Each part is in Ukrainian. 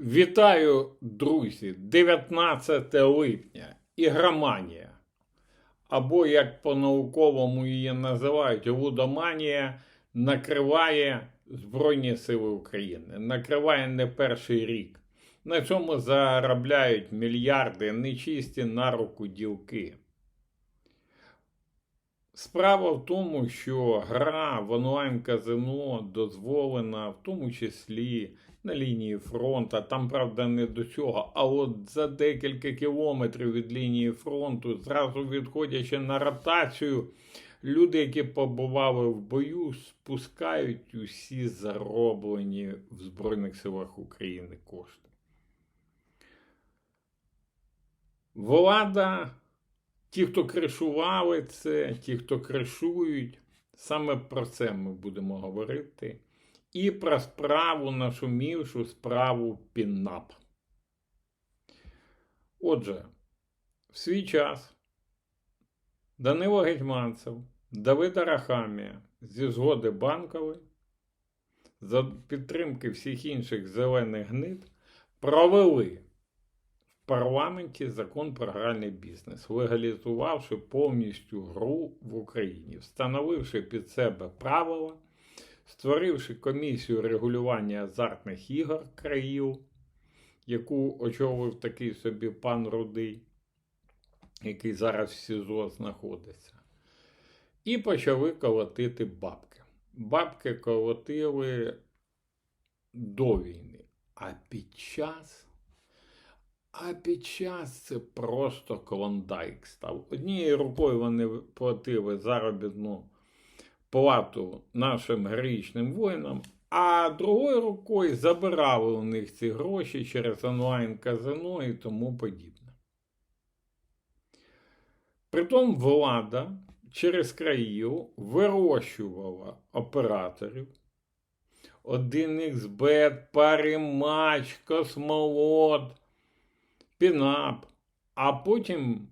Вітаю, друзі! 19 липня. Ігроманія. Або, як по-науковому її називають, лудоманія накриває Збройні Сили України. Накриває не перший рік. На цьому заробляють мільярди нечисті на руку ділки. Справа в тому, що гра в онлайн-казино дозволена, в тому числі на лінії фронту. Там, правда, не до цього. А от за декілька кілометрів від лінії фронту, зразу відходячи на ротацію, люди, які побували в бою, спускають усі зароблені в Збройних силах України кошти. Влада, ті, хто кришували це, ті, хто кришують, саме про це ми будемо говорити. І про справу нашумівшу справу Піннап. Отже, в свій час Данило Гетьманцев, Давид Арахамія зі згоди банкової, за підтримки всіх інших зелених гнид, провели в парламенті закон про гральний бізнес, легалізувавши повністю гру в Україні, встановивши під себе правила створивши комісію регулювання азартних ігор країв, яку очолив такий собі пан Рудий, який зараз в СІЗО знаходиться, і почали колотити бабки. Бабки колотили до війни, а під час. А під час це просто клондайк став. Однією рукою вони платили заробітну плату нашим героїчним воїнам, а другою рукою забирали у них ці гроші через онлайн-казино і тому подібне. Притом влада через країв вирощувала операторів. 1xbet, паримач, космолот, пінап, а потім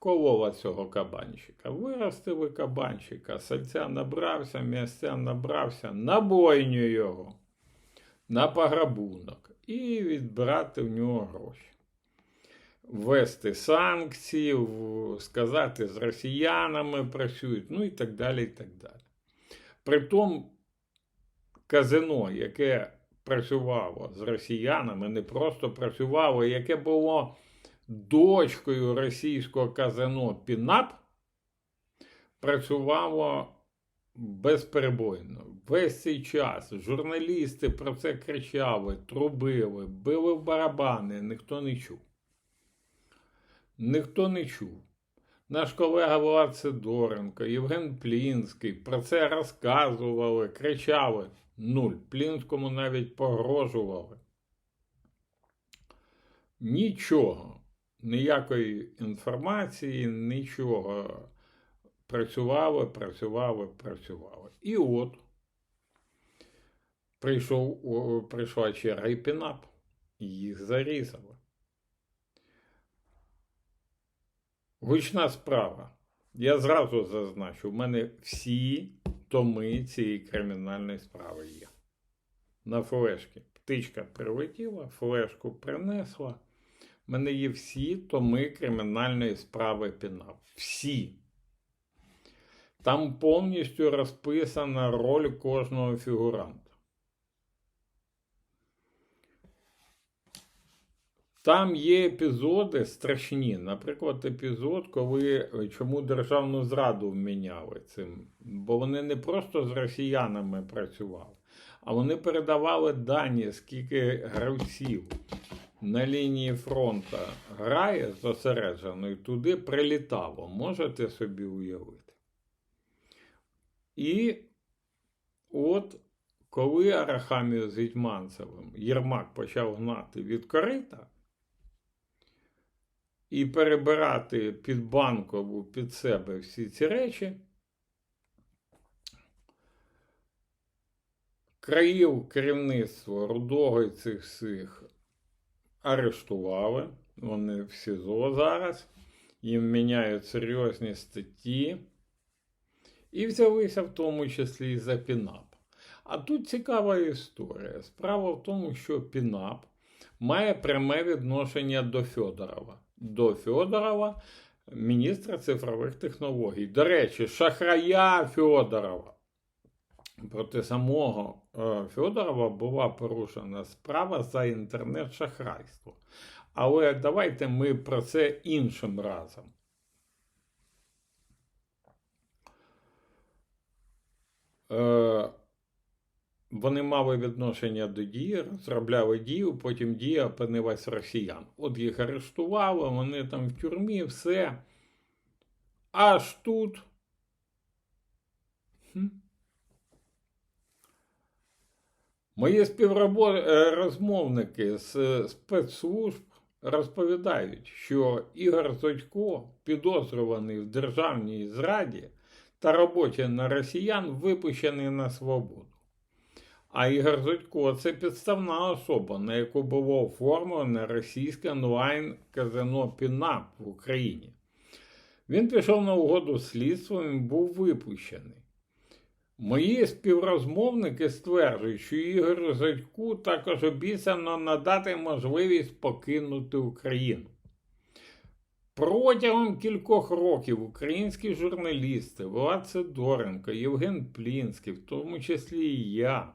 колола цього кабанчика. Виростили кабанчика, сальця набрався, м'ясця набрався, на бойню його, на пограбунок і відбирати в нього гроші. Ввести санкції, сказати, з росіянами працюють, ну і так далі. і так далі. Притом казино, яке працювало з росіянами, не просто працювало, яке було дочкою російського казино Пінап працювало безперебойно. Весь цей час журналісти про це кричали, трубили, били в барабани, ніхто не чув. Ніхто не чув. Наш колега Влад Сидоренко, Євген Плінський про це розказували, кричали. Нуль. Плінському навіть погрожували. Нічого ніякої інформації, нічого. Працювали, працювали, працювали. І от прийшов, прийшла черга і пінап, їх зарізали. Гучна справа. Я зразу зазначу, в мене всі томи цієї кримінальної справи є. На флешки. Птичка прилетіла, флешку принесла мене є всі томи кримінальної справи Пінап. Всі. Там повністю розписана роль кожного фігуранта. Там є епізоди страшні. Наприклад, епізод, коли чому державну зраду вміняли цим. Бо вони не просто з росіянами працювали, а вони передавали дані, скільки гравців на лінії фронту грає зосереджено і туди прилітало, можете собі уявити. І от коли Арахамію з Гетьманцевим Єрмак почав гнати від корита і перебирати під банкову під себе всі ці речі, країв керівництво рудого цих всіх арештували. Вони в СІЗО зараз, їм міняють серйозні статті. І взялися в тому числі за пінап. А тут цікава історія. Справа в тому, що Пінап має пряме відношення до Федорова. До Федорова, міністра цифрових технологій. До речі, шахрая Федорова. Проти самого е, Федорова була порушена справа за інтернет-шахрайство. Але давайте ми про це іншим разом. Е, вони мали відношення до дії, розробляли дію, потім дія опинилась росіян. От їх арештували, вони там в тюрмі, все. Аж тут. Мої співрозмовники з е, спецслужб розповідають, що Ігор Зодько, підозрюваний в державній зраді та роботі на росіян, випущений на свободу. А Ігор Зодько це підставна особа, на яку було оформлене російське онлайн-казино Пінап в Україні. Він пішов на угоду слідством і був випущений. Мої співрозмовники стверджують, що Ігорю Зодьку також обіцяно надати можливість покинути Україну. Протягом кількох років українські журналісти Влад Сидоренко, Євген Плінський, в тому числі і я,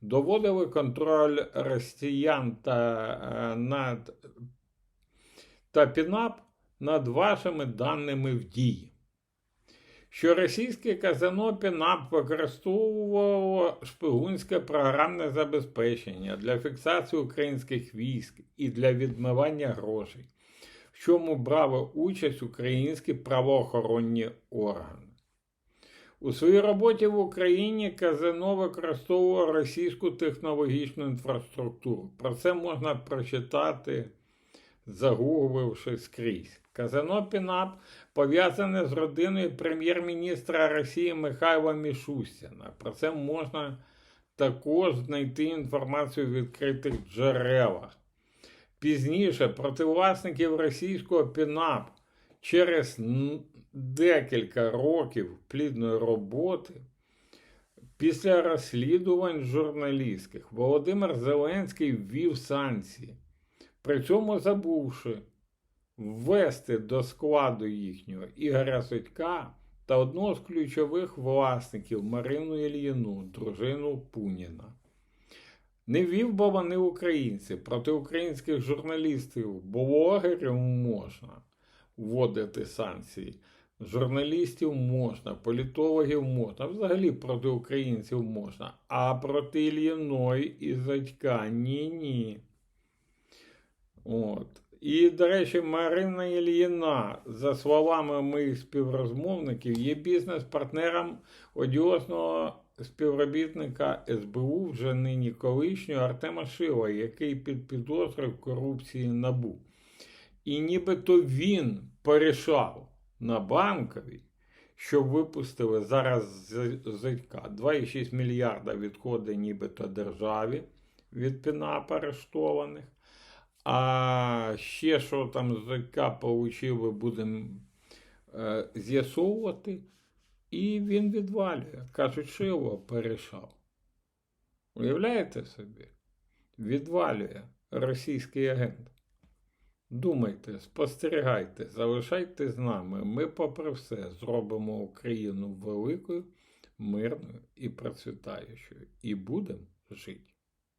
доводили контроль росіян та, е, над та ПІНАП над вашими даними в дії що російське казино ПІНАП використовувало шпигунське програмне забезпечення для фіксації українських військ і для відмивання грошей, в чому брали участь українські правоохоронні органи. У своїй роботі в Україні казино використовувало російську технологічну інфраструктуру. Про це можна прочитати, загугливши скрізь. Казино Пінап пов'язане з родиною прем'єр-міністра Росії Михайла Мішустіна. Про це можна також знайти інформацію в відкритих джерелах. Пізніше проти власників російського Пінап через декілька років плідної роботи. Після розслідувань журналістських Володимир Зеленський ввів санкції, при цьому забувши ввести до складу їхнього Ігоря Сотька та одного з ключових власників Марину Ільїну, дружину Пуніна. Не вів бо вони українці, проти українських журналістів, блогерів можна вводити санкції. Журналістів можна, політологів можна, взагалі проти українців можна, а проти Ільїної і Зодька ні-ні. От. І, до речі, Марина Ільїна, за словами моїх співрозмовників, є бізнес-партнером одіозного співробітника СБУ, вже нині колишнього Артема Шила, який під підозрою корупції набув. І нібито він порішав на банковій, що випустили зараз зитька 2,6 мільярда відходи нібито державі від ПІНАП арештованих. А ще що там ЗК получили, будемо е, з'ясовувати. І він відвалює. Кажуть, його перейшов. Уявляєте собі? Відвалює російський агент. Думайте, спостерігайте, залишайте з нами. Ми, попри все, зробимо Україну великою, мирною і процвітаючою. І будемо жити.